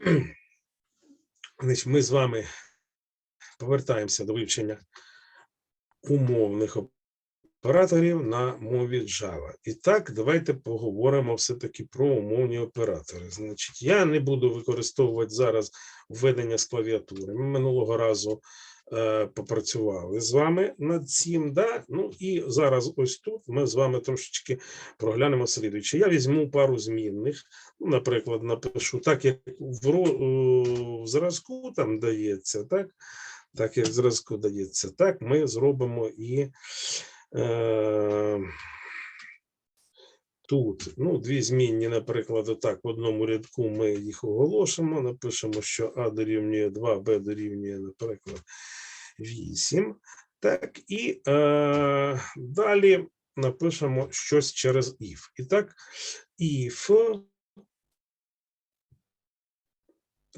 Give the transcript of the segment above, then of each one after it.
Ми з вами повертаємося до вивчення умовних операторів на мові Java. І так, давайте поговоримо все-таки про умовні оператори. Значить, я не буду використовувати зараз введення з клавіатури. Ми минулого разу попрацювали з вами над цим. Да? Ну і зараз ось тут ми з вами трошечки проглянемо слідуюче. Я візьму пару змінних. Ну, наприклад, напишу так, як в, е, в зразку там дається, так? Так, як в зразку дається, так, ми зробимо і е, тут. Ну, дві змінні, наприклад, отак, в одному рядку ми їх оголошимо, напишемо, що А дорівнює 2, Б дорівнює, наприклад, 8. Так, і е, далі напишемо щось через if. І так, if.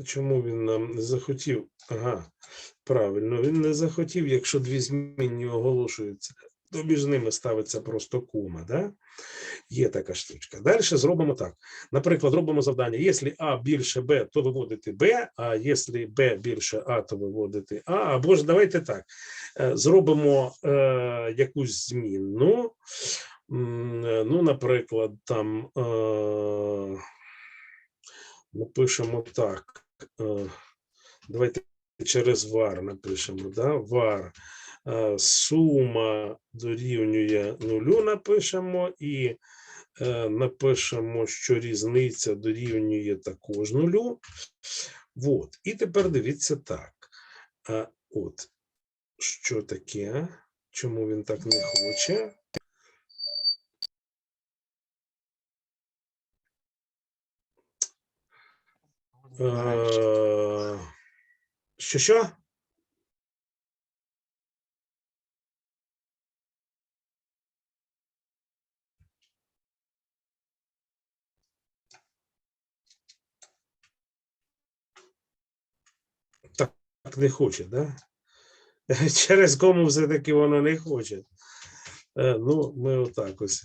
Чому він нам не захотів? Ага, правильно, він не захотів, якщо дві змінні оголошуються, то між ними ставиться просто кома. Да? Є така штучка. Далі зробимо так. Наприклад, робимо завдання: якщо А більше Б, то виводити Б, а якщо Б більше А, то виводити А. Або ж давайте так. е, Зробимо е, якусь змінну. Е, Ну, наприклад, там е, напишемо так. е, Давайте через var напишемо. Да? е, сума дорівнює нулю, напишемо, і е, напишемо, що різниця дорівнює також нулю. От. І тепер дивіться так. От, що таке? Чому він так не хоче? Е, Що що? Не хоче, да? Через кому все-таки воно не хоче. Е, Ну, ми отак ось.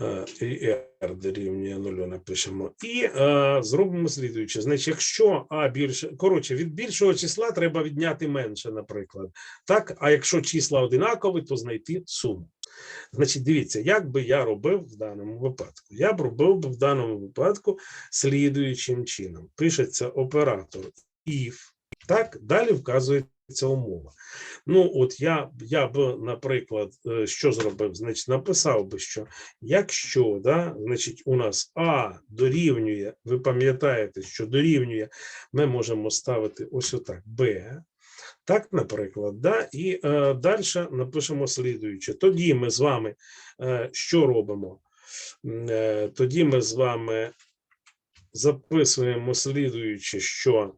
Е, І R дорівнює нулю напишемо. І е, зробимо слідуюче. Значить, якщо А більше, коротше, від більшого числа треба відняти менше, наприклад. Так, а якщо числа одинакові, то знайти суму. Значить, дивіться, як би я робив в даному випадку. Я б робив би в даному випадку слідуючим чином. Пишеться оператор if, так, далі вказується умова. Ну, от я, я б, наприклад, е, що зробив? Значить, написав би, що якщо, да, значить, у нас А дорівнює, ви пам'ятаєте, що дорівнює, ми можемо ставити ось отак Б. Так, наприклад, да? і е, далі напишемо слідуюче. Тоді ми з вами е, що робимо? Е, тоді ми з вами записуємо слідуюче, що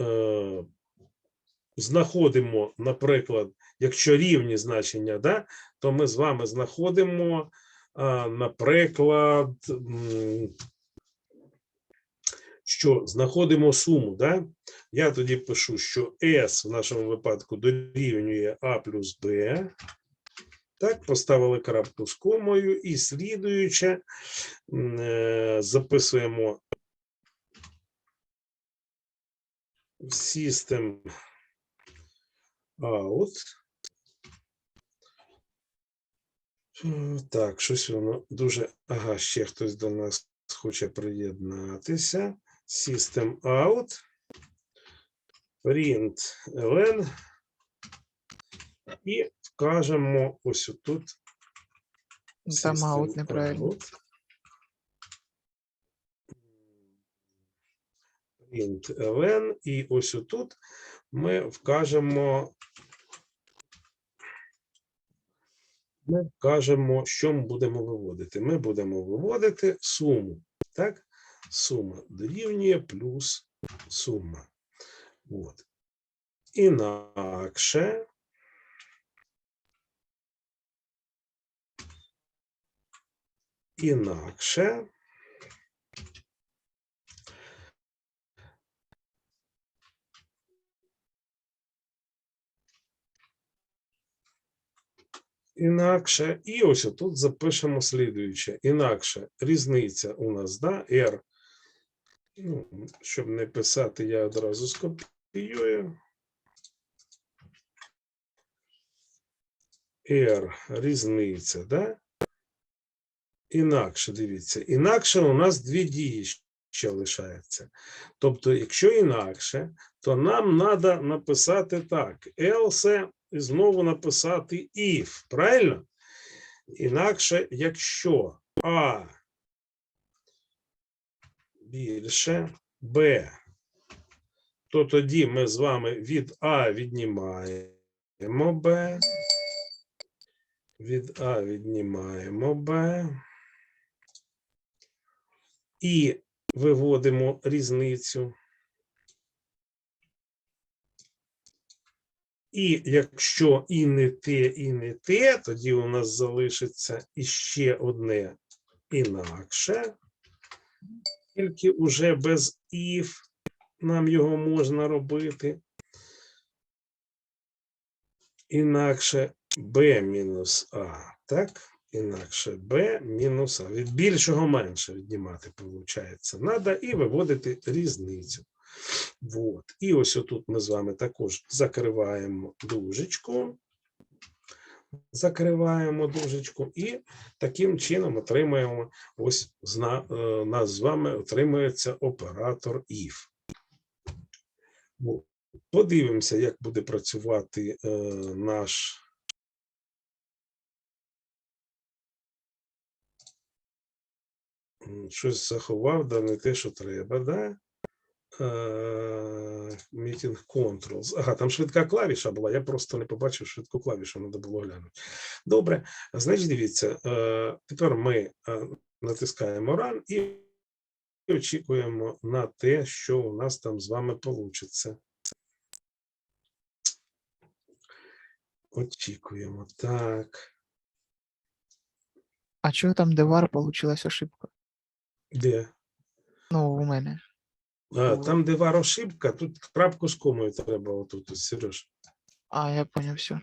е, знаходимо, наприклад, якщо рівні значення, да, то ми з вами знаходимо, а, наприклад, що знаходимо суму. Да? Я тоді пишу, що S в нашому випадку дорівнює А плюс Б. Так, поставили крапку з комою і слідуюче е, записуємо system out. Е, Так, щось воно дуже. Ага, ще хтось до нас хоче приєднатися. System out. Print ln. І вкажемо ось тут. Там аут system неправильно. Print ln. І ось тут ми вкажемо. Ми вкажемо, що ми будемо виводити. Ми будемо виводити суму. Так? Сума дорівнює плюс сума. От. Інакше. Інакше. інакше. І ось тут запишемо слідуюче. Інакше різниця у нас, да, R. Ну, щоб не писати, я одразу скопіюю. R різниця, да? Інакше, дивіться, інакше у нас дві дії ще лишаються. Тобто, якщо інакше, то нам треба написати так: else і знову написати if, правильно? Інакше, якщо А більше Б, то тоді ми з вами від А віднімаємо Б. Від А віднімаємо Б. І виводимо різницю. І якщо і не те, і не те, тоді у нас залишиться іще одне інакше. Тільки уже без if нам його можна робити. Інакше b мінус А, так? Інакше b мінус А. Від більшого менше віднімати, виходить. Надо і виводити різницю. Вот. І ось отут ми з вами також закриваємо дужечку. Закриваємо дужечку і таким чином отримаємо ось е, нас з вами отримується оператор if. Подивимося, як буде працювати е, наш. Щось заховав, да не те, що треба, да? Е, Meeting Controls. Ага, там швидка клавіша була. Я просто не побачив швидку клавішу, треба було глянути. Добре, значить, дивіться, е, тепер ми е, натискаємо Run і очікуємо на те, що у нас там з вами вийде. Очікуємо. Так. А чого там, де var, получилась ошибка? Де? Ну, у мене. Ой. там, де вар ошибка, тут крапку з комою треба отут, Сереж. А, я поняв, все.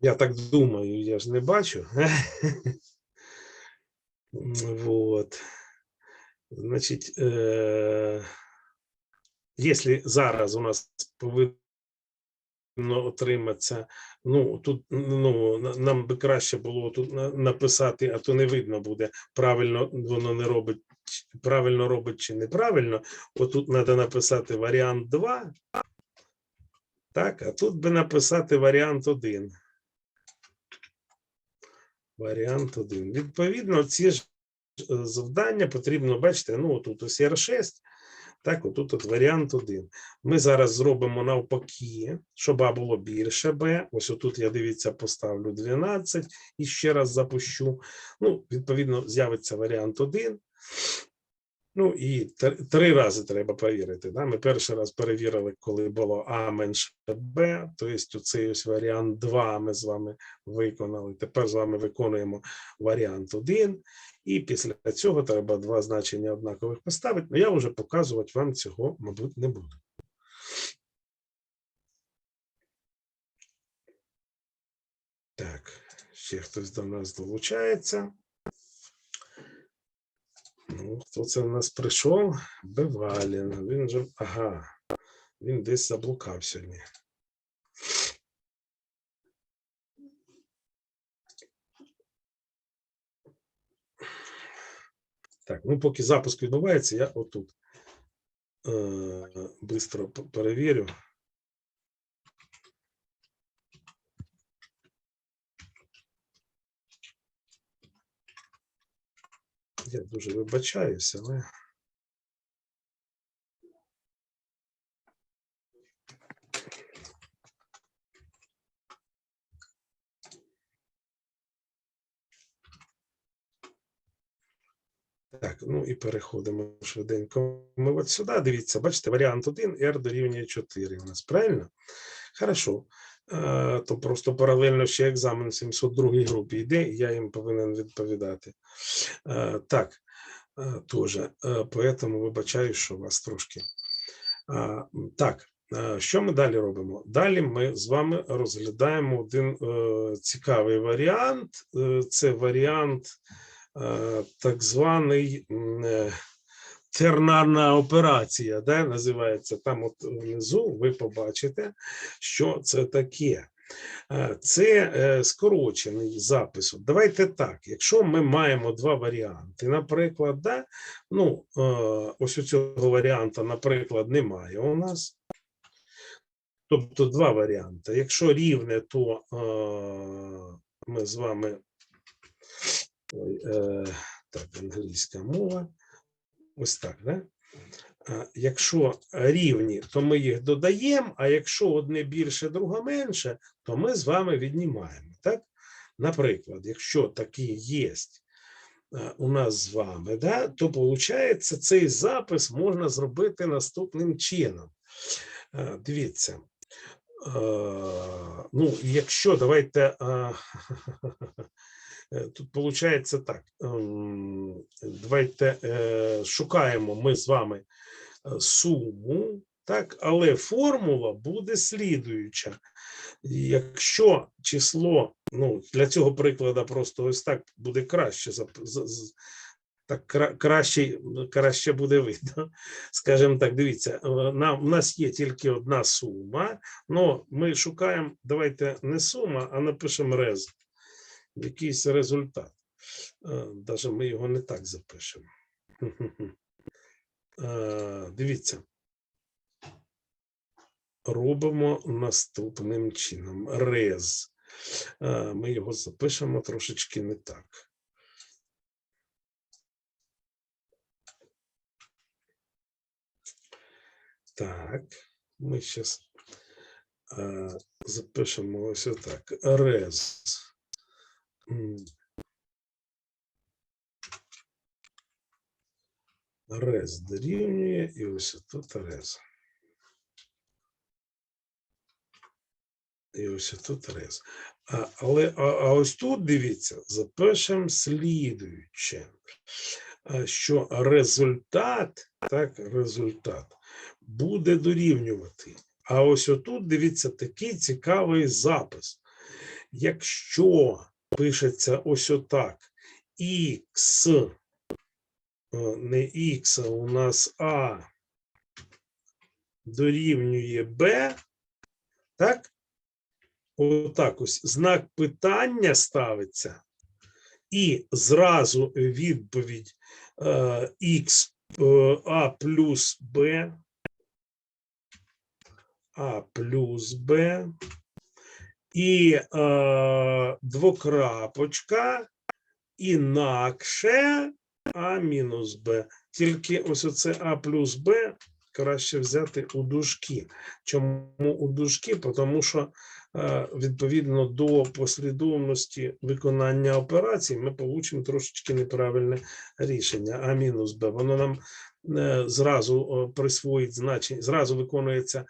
Я так думаю, я ж не бачу. Вот. Значить, е, якщо зараз у нас повинно отриматися, ну тут ну, нам би краще було тут написати, а то не видно буде, правильно воно не робить, правильно робить чи неправильно. Отут треба написати варіант 2. Так, а тут би написати варіант 1. Варіант 1. Відповідно, ці ж е, завдання потрібно, бачите, ну, тут ось R6, так, отут от варіант 1. Ми зараз зробимо навпаки, щоб А було більше Б. Ось отут я дивіться, поставлю 12 і ще раз запущу. Ну, відповідно, з'явиться варіант 1. Ну і тр- три рази треба перевірити. Да? Ми перший раз перевірили, коли було А менше Б, тобто цей ось варіант 2 ми з вами виконали. Тепер з вами виконуємо варіант 1. І після цього треба два значення однакових поставити. але я вже показувати вам цього, мабуть, не буду. Так, ще хтось до нас долучається. Хто це в нас прийшов? Бевалін. Він же. Ага. Він десь заблукав сьогодні. Так, ну поки запуск відбувається, я отут е, перевірю. Я дуже вибачаюся, але. Так, ну і переходимо швиденько. Ми от сюди, дивіться, бачите, варіант 1, R дорівнює 4 у нас, правильно? Хорошо. Е, то просто паралельно ще екзамен в 702 групі йде, і я їм повинен відповідати. Е, так, е, теж, поэтому вибачаю, що вас трошки. Так, Що ми далі робимо? Далі ми з вами розглядаємо один цікавий варіант. Це варіант так званий тернарна операція, да, називається там от внизу, ви побачите, що це таке. Е, Це е, скорочений запис. Давайте так. Якщо ми маємо два варіанти, наприклад, да, ну, е, ось у цього варіанта, наприклад, немає у нас. Тобто два варіанти. Якщо рівне, то ми з вами так, англійська мова. Ось так, да? Якщо рівні, то ми їх додаємо, а якщо одне більше, друге менше, то ми з вами віднімаємо. Так? Наприклад, якщо такі є у нас з вами, да, то виходить, цей запис можна зробити наступним чином. Дивіться. Ну, якщо давайте. е, Тут виходить так. ем, Давайте е, шукаємо ми з вами е, суму, так, але формула буде слідуюча. Якщо число, ну, для цього прикладу просто ось так буде краще, так краще, краще буде видно. Скажімо так, дивіться, нам, у нас є тільки одна сума, але ми шукаємо, давайте не сума, а напишемо рез, якийсь результат. Навіть ми його не так запишемо. Е, Дивіться. Робимо наступним чином. Рез. Е, Ми його запишемо трошечки не так. Так, ми зараз запишемо ось отак. Рез. Рез дорівнює і ось тут рез. І ось тут рез. А, але а, а ось тут дивіться, запишемо слідуюче, що результат, так, результат буде дорівнювати. А ось отут дивіться такий цікавий запис. Якщо пишеться ось отак, х, е, не х, а у нас а дорівнює b, так? Отак ось. Знак питання ставиться, і зразу відповідь е, х е, а плюс b, а плюс b, і е, двокрапочка, інакше а мінус b. Тільки ось оце а плюс b краще взяти у дужки. Чому у дужки? Тому що е, відповідно до послідовності виконання операцій ми получимо трошечки неправильне рішення. А мінус Б. Воно нам зразу присвоїть значення, зразу виконується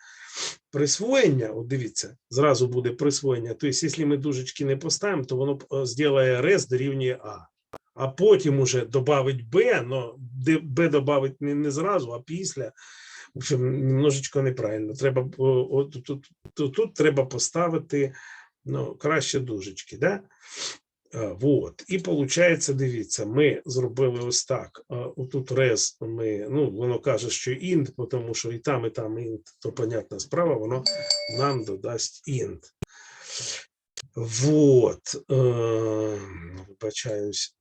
присвоєння. От дивіться, зразу буде присвоєння. Тобто, якщо ми дужечки не поставимо, то воно е, зробить рез дорівнює А. А потім уже додавить Б, але Б додавить не, не зразу, а після. В общем, немножечко неправильно. Треба от тут, тут, тут треба поставити ну, краще дужечки. Да? А, Вот. І виходить, дивіться, ми зробили ось так. А, Отут рез ми, ну, воно каже, що int, тому що і там, і там int, то понятна справа, воно нам додасть int. Вот. Е, вибачаюсь.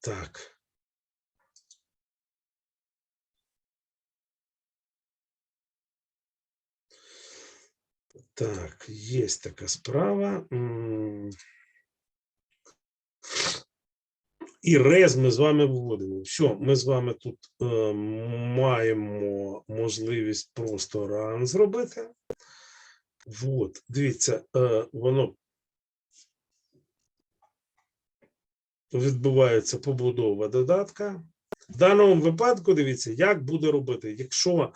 Так. Так, є така справа. І рез ми з вами вводимо. Все, ми з вами тут е, маємо можливість просто ран зробити. Вот, дивіться, е, воно відбувається побудова додатка. В даному випадку, дивіться, як буде робити. Якщо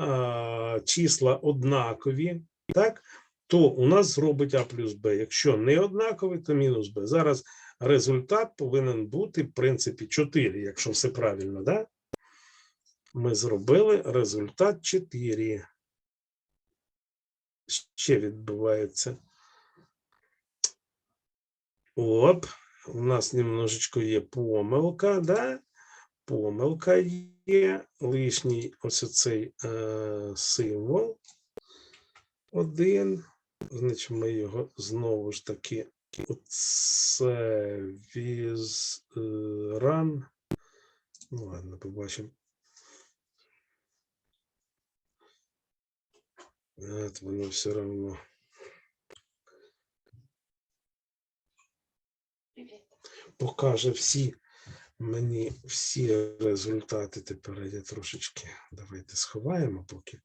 е, числа однакові, так, то у нас зробить А плюс Б. Якщо не однакові, то мінус Б. Зараз результат повинен бути, в принципі, 4, якщо все правильно, да? Ми зробили результат 4. ще відбувається? Оп, у нас немножечко є помилка, да? Помилка є, лишній ось оцей е, символ. Один. Значить, ми його знову ж таки оце віз е, ран. Ну ладно, побачимо. От воно все равно. Покаже всі мені всі результати тепер я трошечки. Давайте сховаємо поки.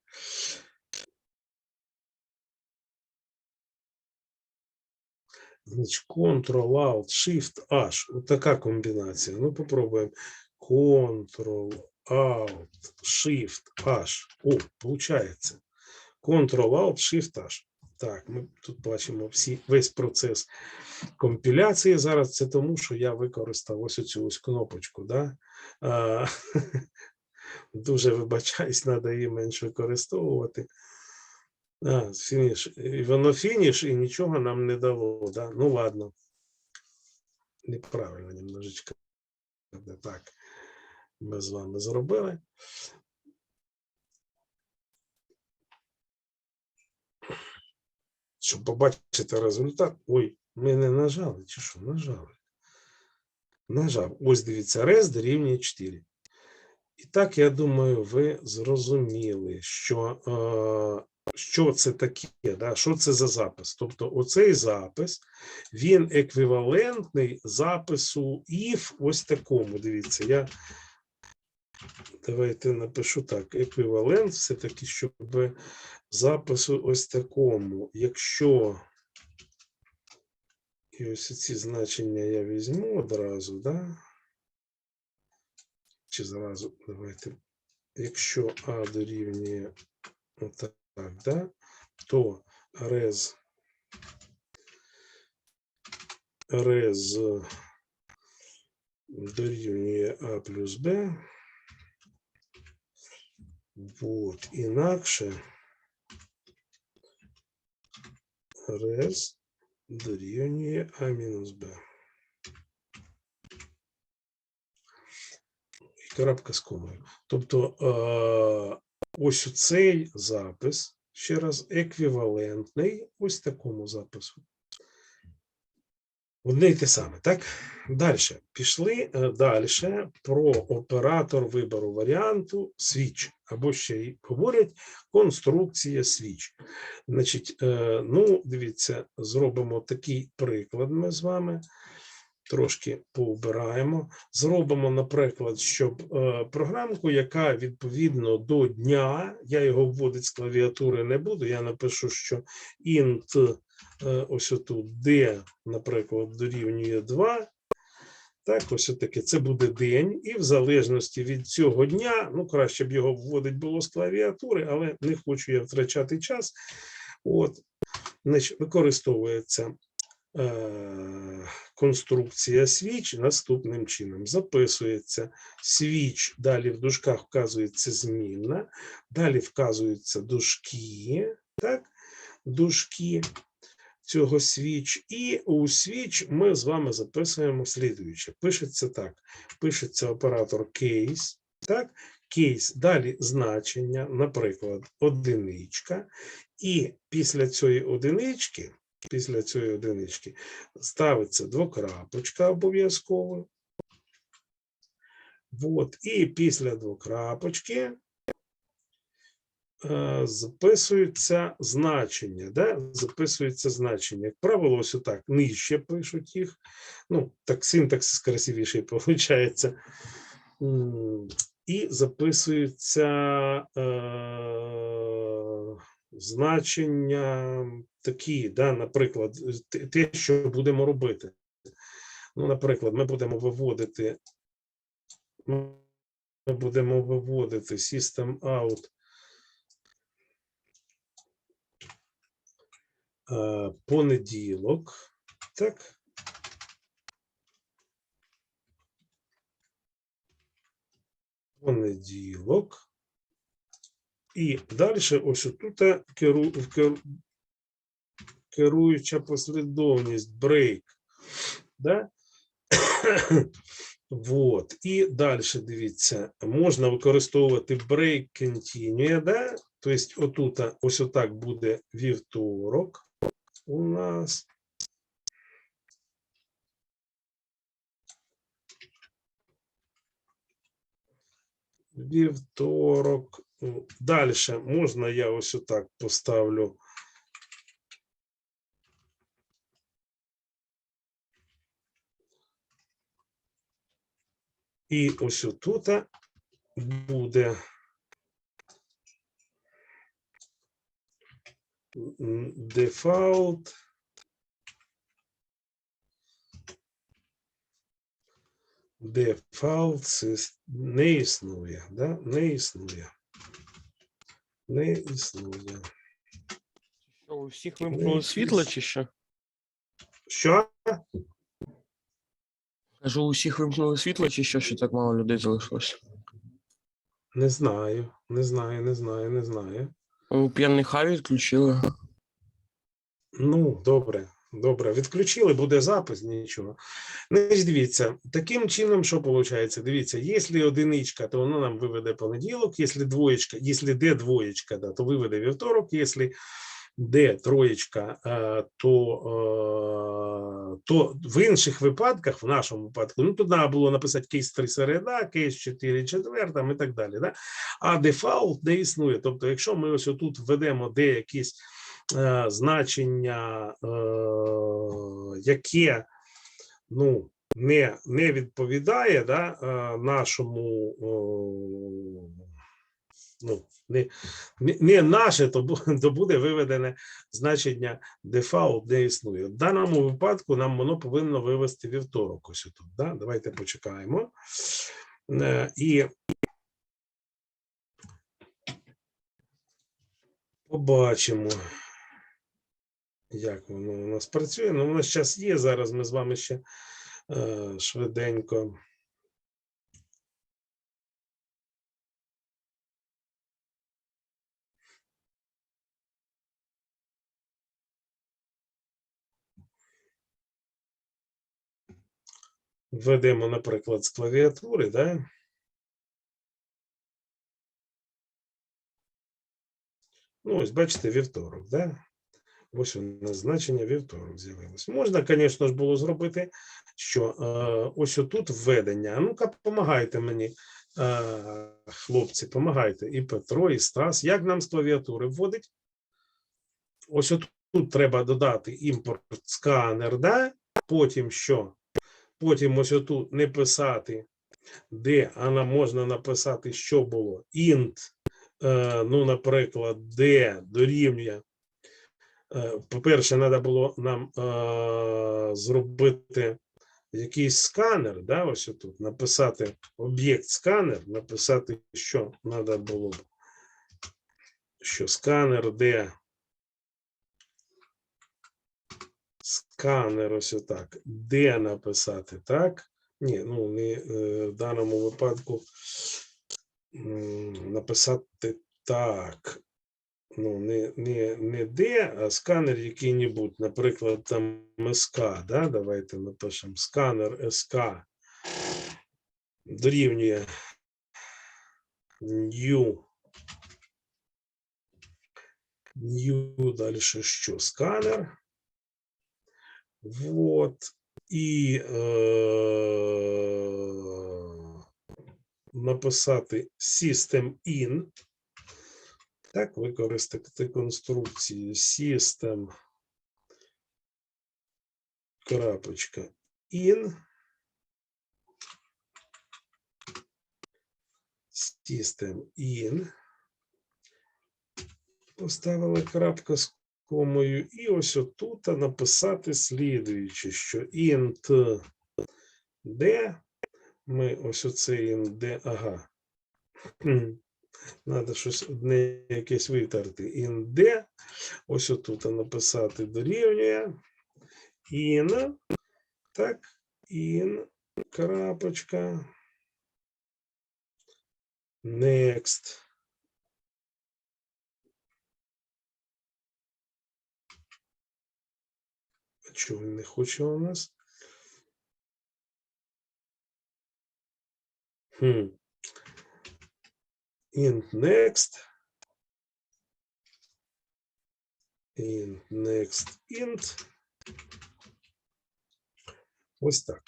Значить, Ctrl-Alt-Shift-H. Ось така комбінація. Ну, попробуємо. Ctrl-Alt-Shift-H. О, виходить. Ctrl-Alt-Shift-H. Так, ми тут бачимо всі, весь процес компіляції. Зараз це тому, що я використав ось цю ось кнопочку. Да? А, дуже вибачаюсь, треба її менш використовувати. А, фініш. І воно фініш і нічого нам не дало. Да? Ну ладно. Неправильно немножечко. Так, ми з вами зробили. Щоб побачити результат. Ой, ми не нажали, чи що? Нажали. Нажав. Ось дивіться, рез дорівнює 4. І так, я думаю, ви зрозуміли, що, е, що це таке, да? що це за запис. Тобто, оцей запис, він еквівалентний запису if ось такому. Дивіться, я давайте напишу так: еквівалент все-таки, щоб запису ось такому. Якщо і ось ці значення я візьму одразу, да? Чи зразу давайте. Якщо А дорівнює отак, да? то рез рез дорівнює А плюс Б. Вот, інакше рез дорівнює А мінус Б. І крапка з комою. Тобто е, ось цей запис, ще раз, еквівалентний ось такому запису. Одне й те саме, так? Далі. Пішли далі про оператор вибору варіанту switch, або ще й говорять конструкція switch. Значить, е, ну, дивіться, зробимо такий приклад ми з вами. Трошки поубираємо. Зробимо, наприклад, щоб е, програмку, яка відповідно до дня, я його вводити з клавіатури не буду. Я напишу, що int е, ось отут d, наприклад, дорівнює 2. Так, ось таке. Це буде день, і в залежності від цього дня, ну краще б його вводити було з клавіатури, але не хочу я втрачати час. От, значить, використовується конструкція switch наступним чином. Записується switch, далі в дужках вказується змінна, далі вказуються дужки, так, дужки цього switch, і у switch ми з вами записуємо слідуюче. Пишеться так: пишеться оператор case, так, кейс, далі значення, наприклад, одиничка, і після цієї одинички, після цієї одинички ставиться двокрапочка обов'язково. От, і після двокрапочки е, записуються значення, да? записуються значення. Як правило, ось отак, нижче пишуть їх. Ну, так синтаксис красивіший виходить. І записуються е, значення такі, да, наприклад, те- що будемо робити. Ну, наприклад, ми будемо виводити, ми будемо виводити system out е, понеділок, так? Понеділок. І далі ось тут керуюча послідовність break. Да? Вот. І далі дивіться, можна використовувати break continue, да? Тобто, отут, ось отак буде вівторок у нас. Вівторок. Далі можна я ось отак поставлю. І ось отут буде дефаулт. Дефаулт не існує, да? не існує. Не існує. Що, у всіх вимкнули світло чи що? Що? Кажу, у всіх вимкнули світло чи що, що так мало людей залишилось? Не знаю, не знаю, не знаю, не знаю. У п'яний хаві відключили. Ну, добре, добре. Відключили, буде запис, нічого. Значить, дивіться, таким чином, що виходить? Дивіться, якщо одиничка, то воно нам виведе понеділок, якщо двоєчка, якщо де двоєчка, да, то виведе вівторок, якщо де троєчка, е, то, е, то в інших випадках, в нашому випадку, ну, тут треба було написати кейс 3 середа, кейс 4 четвер, там і так далі. Да? А дефаулт не існує. Тобто, якщо ми ось тут введемо де якісь е, значення, яке ну, не, не відповідає да, нашому. Ну, не, не, наше, то, буде виведене значення дефаулт не існує. В даному випадку нам воно повинно вивести вівторок. Ось тут. Да? Давайте почекаємо. Е, І побачимо, як воно у нас працює. Ну, у нас час є. Зараз ми з вами ще е, швиденько. Введемо, наприклад, з клавіатури, да? Ну, ось бачите, вівторок, да? Ось у нас значення вівторок з'явилось. Можна, звісно ж, було зробити, що е, ось отут введення. А Ну-ка, допомагайте мені, е, хлопці, помагайте. І Петро, і Стас. Як нам з клавіатури вводить? Ось отут треба додати імпорт сканер, да? потім що? Потім ось отут не писати, де, а нам можна написати, що було. int, е, ну, наприклад, де дорівнює. Е, По-перше, треба було нам е, зробити якийсь сканер, да, ось тут, написати об'єкт сканер, написати, що треба було. Що сканер, де сканер, ось отак. Де написати, так? Ні, ну не е, в даному випадку написати так. Ну, не, не, не де, а сканер який-небудь, наприклад, там СК, да? Давайте напишемо сканер СК дорівнює new. New далі що? Сканер. Вот. І е, написати system in. Так, використати конструкцію system. Крапочка in. System in. Поставили крапка з комою, і ось отут написати слідуюче, що int d, ми ось оце int d, ага. Надо щось одне якесь витерти. int d, ось отут написати дорівнює in, так, in, крапочка, next. Чого він не хоче у нас? Хм. Int next. Int next int. Ось так.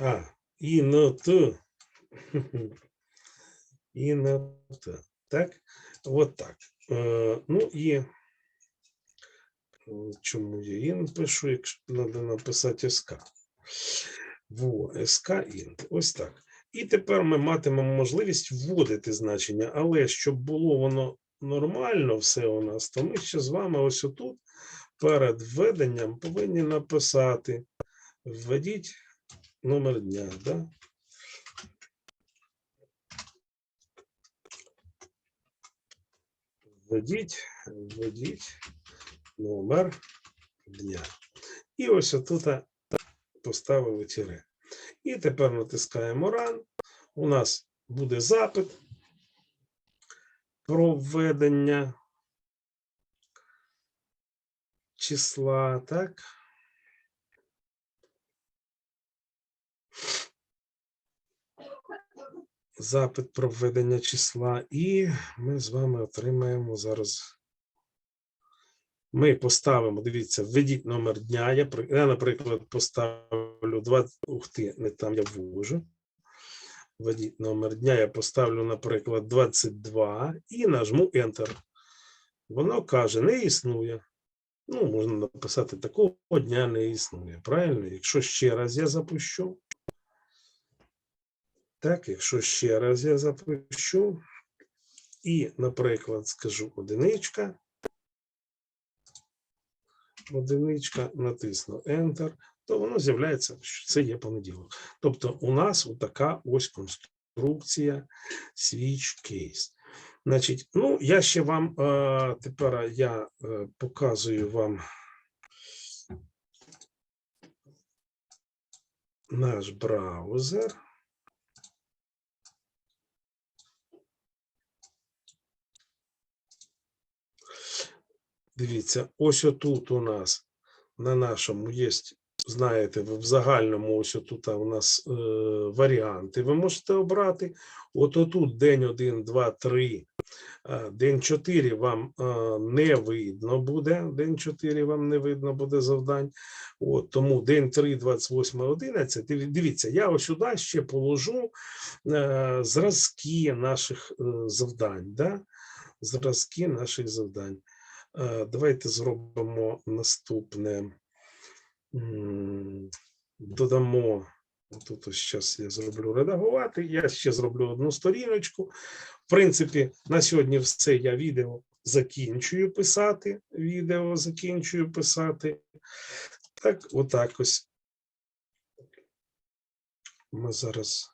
А, int. Int. Так, от так. Е, ну і е, чому я int пишу, якщо треба написати СК. Во, СК int. Ось так. І тепер ми матимемо можливість вводити значення, але щоб було воно нормально все у нас, то ми ще з вами ось отут перед введенням повинні написати введіть номер дня. Да? Введіть, введіть номер дня. І ось отут поставили тире. І тепер натискаємо Run. У нас буде запит про введення числа, так? Запит про введення числа, і ми з вами отримаємо зараз. Ми поставимо, дивіться, введіть номер дня. Я, я, наприклад, поставлю 20. Ух ти, не там я ввожу. Введіть номер дня. Я поставлю, наприклад, 22 і нажму Enter. Воно каже, не існує. Ну, можна написати, такого дня не існує. Правильно? Якщо ще раз я запущу. Так, якщо ще раз я запущу. І, наприклад, скажу одиничка. Одиничка, натисну Enter, то воно з'являється, що це є понеділок. Тобто, у нас така ось конструкція switch case. Значить, ну, я ще вам е, тепер я е, показую вам наш браузер. Дивіться, ось отут у нас на нашому є, знаєте, в загальному ось отут у нас е, варіанти. Ви можете обрати. От отут день 1, 2, 3, е, день 4 вам е, не видно буде. День 4 вам не видно буде завдань. От, тому день 3, 28, 11. Дивіться, я ось сюди ще положу е, зразки наших е, завдань. Да? Зразки наших завдань. Е, Давайте зробимо наступне. Додамо. Тут ось зараз я зроблю редагувати. Я ще зроблю одну сторіночку. В принципі, на сьогодні все я відео закінчую писати. Відео закінчую писати. Так, отак ось. Ми зараз